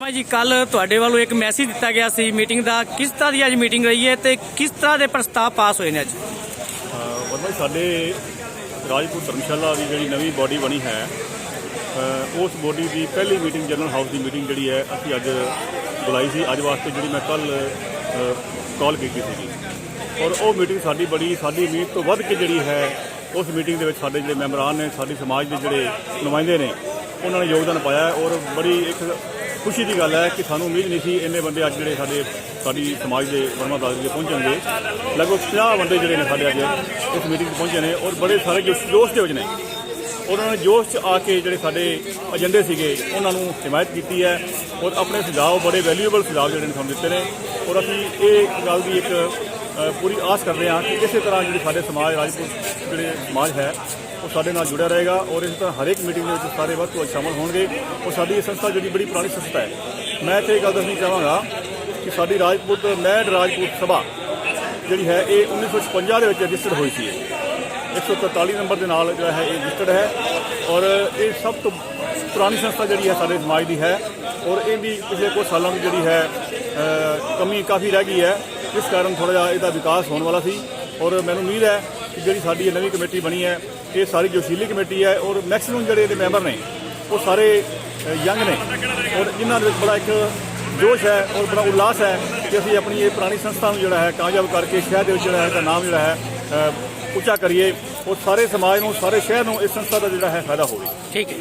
ਭਾਈ ਜੀ ਕੱਲ ਤੁਹਾਡੇ ਵੱਲੋਂ ਇੱਕ ਮੈਸੇਜ ਦਿੱਤਾ ਗਿਆ ਸੀ ਮੀਟਿੰਗ ਦਾ। ਕਿਸ ਤਰ੍ਹਾਂ ਦੀ ਅੱਜ ਮੀਟਿੰਗ ਰਹੀ ਹੈ ਤੇ ਕਿਸ ਤਰ੍ਹਾਂ ਦੇ ਪ੍ਰਸਤਾਵ ਪਾਸ ਹੋਏ ਨੇ ਅੱਜ? ਵਰਮਾ ਸਾਡੇ ਰਾਜਪੂਤ ਧਰਮਸ਼ਾਲਾ ਦੀ ਜਿਹੜੀ ਨਵੀਂ ਬਾਡੀ ਬਣੀ ਹੈ ਉਸ ਬਾਡੀ ਦੀ ਪਹਿਲੀ ਮੀਟਿੰਗ ਜਨਰਲ ਹਾਊਸ ਦੀ ਮੀਟਿੰਗ ਜਿਹੜੀ ਹੈ, ਅਸੀਂ ਅੱਜ ਬੁਲਾਈ ਸੀ। ਅੱਜ ਵਾਸਤੇ ਜਿਹੜੀ ਮੈਂ ਕੱਲ ਕਾਲ ਕੀਤੀ ਸੀਗੀ। ਔਰ ਉਹ ਮੀਟਿੰਗ ਸਾਡੀ ਬੜੀ, ਸਾਡੀ ਉਮੀਦ ਤੋਂ ਵੱਧ ਕੇ ਜਿਹੜੀ ਹੈ, ਉਸ ਮੀਟਿੰਗ ਦੇ ਵਿੱਚ ਸਾਡੇ ਜਿਹੜੇ ਮੈਂਬਰਾਂ ਨੇ, ਸਾਡੀ ਸਮਾਜ ਦੇ ਜਿਹੜੇ ਨੁਮਾਇੰਦੇ ਨੇ, ਉਹਨਾਂ ਨੇ ਯੋਗਦਾਨ ਪਾਇਆ ਔਰ ਬੜੀ ਇੱਕ ਖੁਸ਼ੀ ਦੀ ਗੱਲ ਹੈ ਕਿ ਸਾਨੂੰ ਉਮੀਦ ਨਹੀਂ ਸੀ ਇੰਨੇ ਬੰਦੇ ਅੱਜ ਜਿਹੜੇ ਸਾਡੇ, ਸਾਡੀ ਸਮਾਜ ਦੇ ਵਰਮਾ ਬਰਾਦਰੀ ਦੇ ਪਹੁੰਚਣਗੇ। ਲਗਭਗ 50 ਬੰਦੇ ਜਿਹੜੇ ਨੇ ਸਾਡੇ ਅੱਜ ਇਸ ਮੀਟਿੰਗ 'ਚ ਪਹੁੰਚੇ ਨੇ ਔਰ ਬੜੇ ਸਾਰੇ ਜੋ ਜੋਸ਼ ਦੇ ਵਿੱਚ ਨੇ। ਉਹਨਾਂ ਨੇ ਜੋਸ਼ 'ਚ ਆ ਕੇ ਜਿਹੜੇ ਸਾਡੇ ਏਜੰਡੇ ਸੀਗੇ, ਉਹਨਾਂ ਨੂੰ ਹਮਾਇਤ ਕੀਤੀ ਹੈ ਔਰ ਆਪਣੇ ਸੁਝਾਅ, ਬੜੇ ਵੈਲਿਊਏਬਲ ਸੁਝਾਅ ਜਿਹੜੇ ਨੇ ਸਾਨੂੰ ਦਿੱਤੇ ਨੇ। ਔਰ ਅਸੀਂ ਇਹ ਗੱਲ ਦੀ ਇੱਕ ਪੂਰੀ ਆਸ ਕਰਦੇ ਹਾਂ ਕਿ ਇਸੇ ਤਰ੍ਹਾਂ ਜਿਹੜੀ ਸਾਡੇ ਸਮਾਜ, ਰਾਜਪੂਤ ਜਿਹੜੇ ਸਮਾਜ ਹੈ ਉਹ ਸਾਡੇ ਨਾਲ ਜੁੜਿਆ ਰਹੇਗਾ ਔਰ ਇਸ ਤਰ੍ਹਾਂ ਹਰੇਕ ਮੀਟਿੰਗ ਦੇ ਵਿੱਚ ਸਾਰੇ ਵੱਧ ਤੋਂ ਸ਼ਾਮਲ ਹੋਣਗੇ। ਔਰ ਸਾਡੀ ਇਹ ਸੰਸਥਾ ਜਿਹੜੀ ਬੜੀ ਪੁਰਾਣੀ ਸੰਸਥਾ ਹੈ। ਮੈਂ ਇੱਥੇ ਇਹ ਗੱਲ ਦੱਸਣੀ ਚਾਹਾਂਗਾ ਕਿ ਸਾਡੀ ਰਾਜਪੂਤ ਮੈਡ ਰਾਜਪੂਤ ਸਭਾ ਜਿਹੜੀ ਹੈ, ਇਹ 1956 ਦੇ ਵਿੱਚ ਰਜਿਸਟਰਡ ਹੋਈ ਸੀ। ਇਹ 143 ਨੰਬਰ ਦੇ ਨਾਲ ਜਿਹੜਾ ਹੈ, ਇਹ ਰਜਿਸਟਰਡ ਹੈ। ਔਰ ਇਹ ਸਭ ਤੋਂ ਪੁਰਾਣੀ ਸੰਸਥਾ ਜਿਹੜੀ ਹੈ ਸਾਡੇ ਸਮਾਜ ਦੀ ਹੈ। ਔਰ ਇਹ ਵੀ ਪਿਛਲੇ ਕੁਝ ਸਾਲਾਂ ਦੀ ਜਿਹੜੀ ਹੈ ਕਮੀ ਕਾਫੀ ਰਹਿ ਗਈ ਹੈ। ਇਸ ਕਾਰਨ ਥੋੜਾ ਜਿਹਾ ਇਹਦਾ ਵਿਕਾਸ ਹੋਣ ਵਾਲਾ ਸੀ। ਔਰ ਮੈਨੂੰ ਉਮੀਦ ਹੈ ਕਿ ਜਿਹੜੀ ਸਾਡੀ ਇਹ ਨਵੀਂ ਕਮੇਟੀ ਬਣੀ ਹੈ, ਇਹ ਸਾਰੀ ਜੋਸ਼ੀਲੀ ਕਮੇਟੀ ਹੈ ਔਰ ਮੈਕਸਿਮਮ ਜਿਹੜੇ ਇਹਦੇ ਮੈਂਬਰ ਨੇ, ਉਹ ਸਾਰੇ ਯੰਗ ਨੇ। ਔਰ ਇਹਨਾਂ ਦੇ ਵਿੱਚ ਬੜਾ ਇੱਕ ਜੋਸ਼ ਹੈ ਔਰ ਬੜਾ ਉਲਾਸ ਹੈ ਕਿ ਅਸੀਂ ਆਪਣੀ ਇਹ ਪੁਰਾਣੀ ਸੰਸਥਾ ਨੂੰ ਜਿਹੜਾ ਹੈ, ਕਾਮਯਾਬ ਕਰਕੇ ਸ਼ਹਿਰ ਦੇ ਵਿੱਚ ਜਿਹੜਾ ਹੈ ਦਾ ਨਾਮ ਜਿਹੜਾ ਹੈ ਉੱਚਾ ਕਰੀਏ ਔਰ ਸਾਰੇ ਸਮਾਜ ਨੂੰ, ਸਾਰੇ ਸ਼ਹਿਰ ਨੂੰ ਇਸ ਸੰਸਥਾ ਦਾ ਜਿਹੜਾ ਹੈ, ਫਾਇਦਾ ਹੋਵੇ। ਠੀਕ ਹੈ।